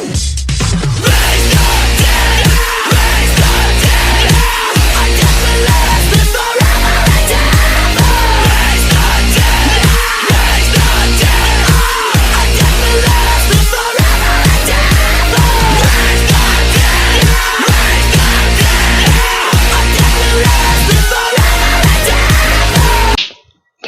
Bye.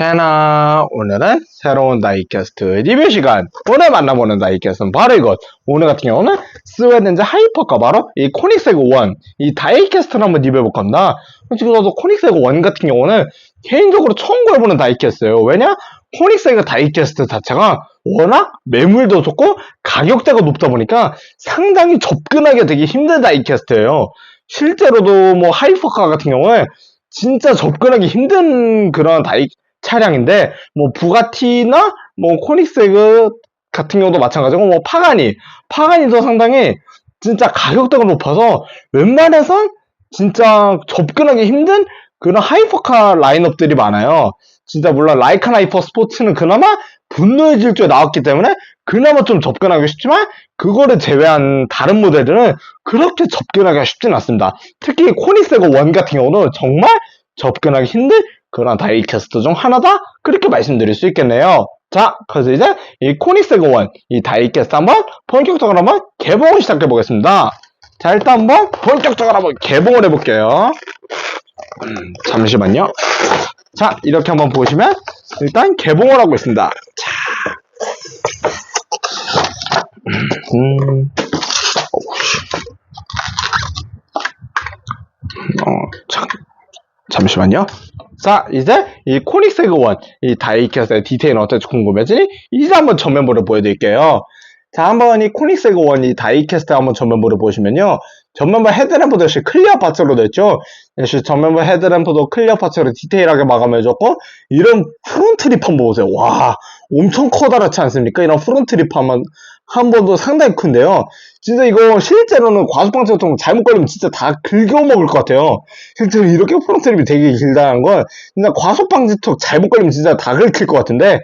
캐나. 오늘은 새로운 다이캐스트 리뷰 시간. 오늘 만나보는 다이캐스트는 바로 이것. 오늘 같은 경우는 스웨덴즈 하이퍼가 바로 이 코닉세그 1이 다이캐스트를 한번 리뷰해볼 겁니다. 솔직히 저도 코닉세그 1 같은 경우는 개인적으로 처음 걸보는 다이캐스트예요. 왜냐? 코닉세그 다이캐스트 자체가 워낙 매물도 좋고 가격대가 높다 보니까 상당히 접근하기 되게 힘든 다이캐스트예요. 실제로도 뭐 하이퍼카 같은 경우에 진짜 접근하기 힘든 그런 다이 차량인데 뭐 부가티나 뭐 코닉세그 같은 경우도 마찬가지고 뭐 파가니 파가니도 상당히 진짜 가격대가 높아서 웬만해선 진짜 접근하기 힘든 그런 하이퍼카 라인업들이 많아요. 진짜 물론 라이칸 하이퍼 스포츠는 그나마 분노의 질주에 나왔기 때문에 그나마 좀 접근하기 쉽지만 그거를 제외한 다른 모델들은 그렇게 접근하기가 쉽진 않습니다. 특히 코닉세그 1 같은 경우는 정말 접근하기 힘든 그런 다이캐스트 중 하나다? 그렇게 말씀드릴 수 있겠네요. 자, 그래서 이제 이 코닉세그 1, 이 다이캐스트 한번 본격적으로 한번 개봉을 시작해 보겠습니다. 자, 일단 한번 본격적으로 한번 개봉을 해볼게요. 음, 잠시만요. 자, 이렇게 한번 보시면 일단 개봉을 하고 있습니다. 자, 음. 어, 참, 잠시만요. 자, 이제 이 코닉 세그 1, 이 다이캐스트의 디테일은 어떨지 궁금해지니 이제 한번 전면부를 보여드릴게요. 자, 한번 이 코닉 세그 1, 이 다이캐스트 한번 전면부를 보시면요. 전면부 헤드램프도 역시 클리어 파츠로 됐죠. 역시 전면부 헤드램프도 클리어 파츠로 디테일하게 마감해줬고, 이런 프론트 립 한번 보세요. 와, 엄청 커다랗지 않습니까? 이런 프론트 립 한번, 한 번도 상당히 큰데요. 진짜 이거 실제로는 과속방지 같은 거 잘못 걸리면 진짜 다 긁어먹을 것 같아요. 실제로 이렇게 프론트 립이 되게 길다는 건 진짜 과속방지 턱 잘못 걸리면 진짜 다 긁힐 것 같은데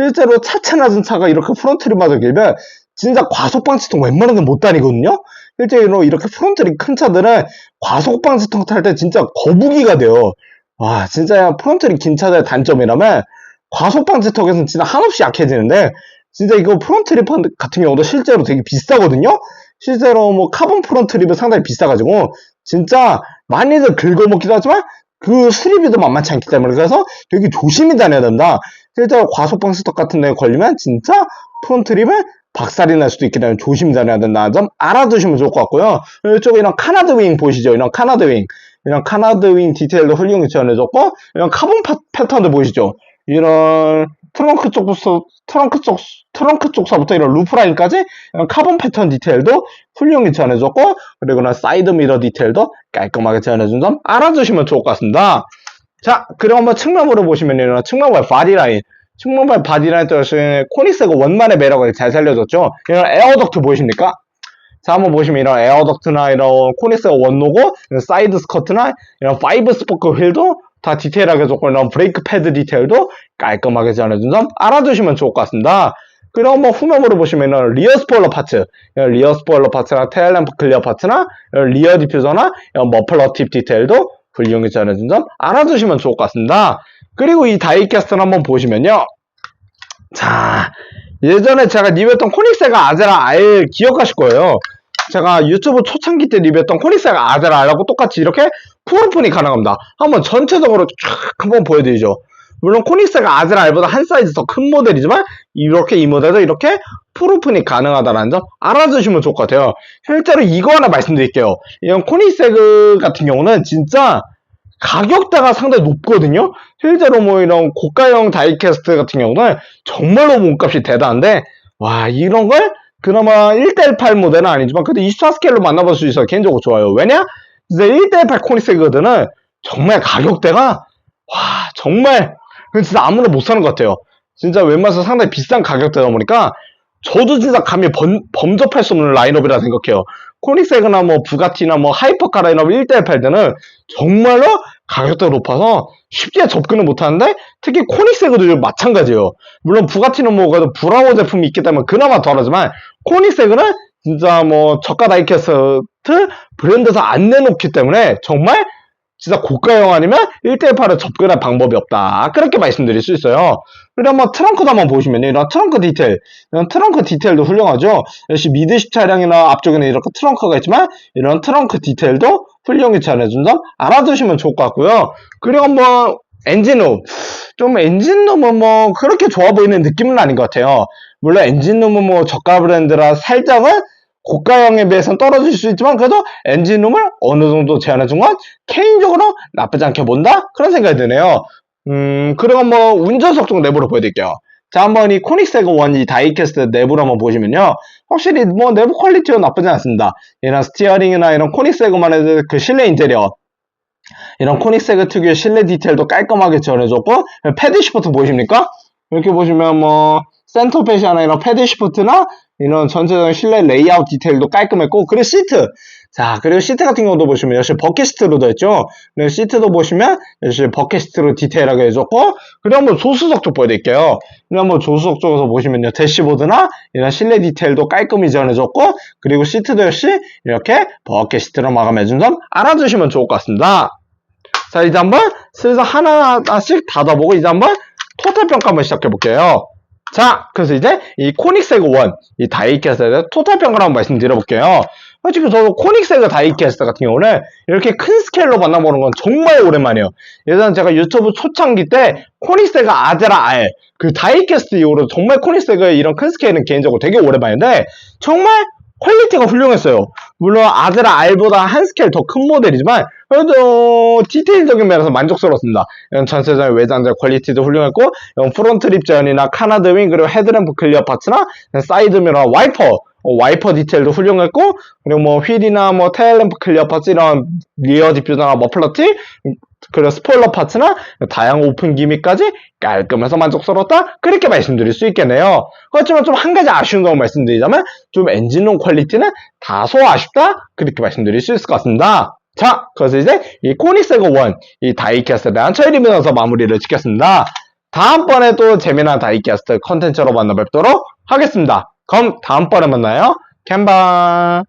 실제로 차차 낮은 차가 이렇게 프론트 립마저 길면 진짜 과속방지턱 웬만하면 못 다니거든요? 실제로 이렇게 프론트 립큰 차들은 과속방지턱 탈 때 진짜 거북이가 돼요. 와, 진짜 프론트 립긴 차들의 단점이라면 과속방지턱에서는 진짜 한없이 약해지는데 진짜 이거 프론트 립 같은 경우도 실제로 되게 비싸거든요? 실제로 뭐 카본 프론트 립은 상당히 비싸가지고 진짜 많이들 긁어먹기도 하지만 그 수리비도 만만치 않기 때문에 그래서 되게 조심히 다녀야 된다. 실제로 과속방지턱 같은 데 걸리면 진짜 프론트 립은 박살이 날 수도 있기 때문에 조심히 다녀야 된다는 점 알아두시면 좋을 것 같고요. 이쪽에 카나드 윙 보이시죠? 이런 카나드 윙. 이런 카나드 윙 디테일도 훌륭히 지원해줬고, 이런 카본 파- 패턴도 보이시죠? 이런 트렁크 쪽부터, 트렁크 쪽, 트렁크 쪽서부터 이런 루프라인까지 이런 카본 패턴 디테일도 훌륭히 지원해줬고, 그리고 는 사이드 미러 디테일도 깔끔하게 지원해준 점 알아두시면 좋을 것 같습니다. 자, 그리고 한번 측면으로 보시면 이런 측면발 바디 라인. 측면발 바디라인 또시 코닉스가 원만의 매력을 잘 살려줬죠. 이런 에어덕트 보이십니까? 자, 한번 보시면 이런 에어덕트나 이런 코닉스가 원로고, 이런 사이드 스커트나 이런 파이브 스포크 휠도 다 디테일하게 줬고, 이런 브레이크 패드 디테일도 깔끔하게 지원해준 점 알아두시면 좋을 것 같습니다. 그리고 한번 후면으로 보시면은 리어 스포일러 파츠, 이런 리어 스포일러 파츠나 테일 램프 클리어 파츠나 이런 리어 디퓨저나 이런 머플러 팁 디테일도 훌륭히 지원해준 점 알아두시면 좋을 것 같습니다. 그리고 이 다이캐스트를 한번 보시면요. 자, 예전에 제가 리뷰했던 코닉세가 아제라 알 기억하실 거예요. 제가 유튜브 초창기 때 리뷰했던 코닉세가 아제라 알하고 똑같이 이렇게 풀오픈이 가능합니다. 한번 전체적으로 쫙 한번 보여드리죠. 물론 코닉세가 아제라 알보다 한 사이즈 더 큰 모델이지만 이렇게 이 모델도 이렇게 풀오픈이 가능하다는 점 알아두시면 좋을 것 같아요. 실제로 이거 하나 말씀드릴게요. 이런 코닉세그 같은 경우는 진짜 가격대가 상당히 높거든요. 실제로 뭐 이런 고가형 다이캐스트 같은 경우는 정말로 몸값이 대단한데 와 이런 걸 그나마 1대8 모델은 아니지만 그래도 24 스케일로 만나볼 수 있어서 개인적으로 좋아요. 왜냐? 이제 1대8 코닉세그들은 정말 가격대가 와 정말 진짜 아무나 못 사는 것 같아요. 진짜 웬만해서 상당히 비싼 가격대다 보니까 저도 진짜 감히 범, 범접할 수 없는 라인업이라 생각해요. 코닉세그나 뭐 부가티나 뭐 하이퍼카 라인업 1대8 때는 정말로 가격대가 높아서 쉽게 접근을 못하는데 특히 코닉세그도 마찬가지예요. 물론 부가티는 뭐 그래도 브라워 제품이 있기 때문에 그나마 덜하지만 코닉세그는 진짜 뭐 저가 다이캐스트 브랜드에서 안 내놓기 때문에 정말 진짜 고가형 아니면 1대8을 접근할 방법이 없다. 그렇게 말씀드릴 수 있어요. 그리고 한번 트렁크도 한번 보시면 이런 트렁크 디테일, 이런 트렁크 디테일도 훌륭하죠. 역시 미드십 차량이나 앞쪽에는 이렇게 트렁크가 있지만 이런 트렁크 디테일도 훌륭히 잘해준 점 알아두시면 좋을 것 같고요. 그리고 한번 엔진룸. 좀 엔진룸은 뭐 그렇게 좋아 보이는 느낌은 아닌 것 같아요. 물론 엔진룸은 뭐 저가 브랜드라 살짝은 고가형에 비해서는 떨어질 수 있지만 그래도 엔진룸을 어느 정도 제한해준 건 개인적으로 나쁘지 않게 본다? 그런 생각이 드네요. 음, 그리고 뭐 운전석 쪽 내부로 보여드릴게요. 자, 한번 이 코닉세그 원이 다이캐스트 내부를 한번 보시면요. 확실히 뭐 내부 퀄리티는 나쁘지 않습니다. 이런 스티어링이나 이런 코닉세그만의 그 실내 인테리어. 이런 코닉세그 특유의 실내 디테일도 깔끔하게 지원해줬고, 패드 시프트 보이십니까? 이렇게 보시면 뭐, 센터 패시아나 이런 패드 시프트나 이런 전체적인 실내 레이아웃 디테일도 깔끔했고, 그리고 시트. 자, 그리고 시트 같은 경우도 보시면 역시 버킷 시트로 되어 있죠. 그리고 시트도 보시면 역시 버킷 시트로 디테일하게 해줬고, 그리고 한번 조수석 쪽 보여드릴게요. 그리고 한번 조수석 쪽에서 보시면요. 대시보드나 이런 실내 디테일도 깔끔히 지원해줬고, 그리고 시트도 역시 이렇게 버킷 시트로 마감해준 점 알아두시면 좋을 것 같습니다. 자, 이제 한번 슬슬 하나하나씩 닫아보고 이제 한번 토탈 평가 한번 시작해 볼게요. 자, 그래서 이제 이 코닉세그 1, 이 다이캐스트에 대해 토탈 평가를 한번 말씀드려 볼게요. 솔직히 저도 코닉세그 다이캐스트 같은 경우는 이렇게 큰 스케일로 만나보는 건 정말 오랜만이에요. 예전에 제가 유튜브 초창기 때 코닉세그 아제라 R, 그 다이캐스트 이후로 정말 코닉세그의 이런 큰 스케일은 개인적으로 되게 오랜만인데 정말 퀄리티가 훌륭했어요. 물론 아제라 R보다 한 스케일 더 큰 모델이지만 그래도 디테일적인 면에서 만족스러웠습니다. 이런 전체적인 외장재 퀄리티도 훌륭했고 이런 프론트 립 제한이나 카나드 윙 그리고 헤드램프 클리어 파츠나 사이드 미러 와이퍼 어, 와이퍼 디테일도 훌륭했고 그리고 뭐 휠이나 뭐 테일램프 클리어 파츠 이런 리어 디퓨저나 머플러 티 그리고 스포일러 파츠나 다양한 오픈 기미까지 깔끔해서 만족스러웠다 그렇게 말씀드릴 수 있겠네요. 그렇지만 좀 한 가지 아쉬운 점을 말씀드리자면 좀 엔진룸 퀄리티는 다소 아쉽다 그렇게 말씀드릴 수 있을 것 같습니다. 자, 그래서 이제 이 코닉세그 1, 이 다이캐스트에 대한 저희 리뷰에서 마무리를 짓겠습니다. 다음번에 또 재미난 다이캐스트 컨텐츠로 만나 뵙도록 하겠습니다. 그럼 다음번에 만나요. 캔바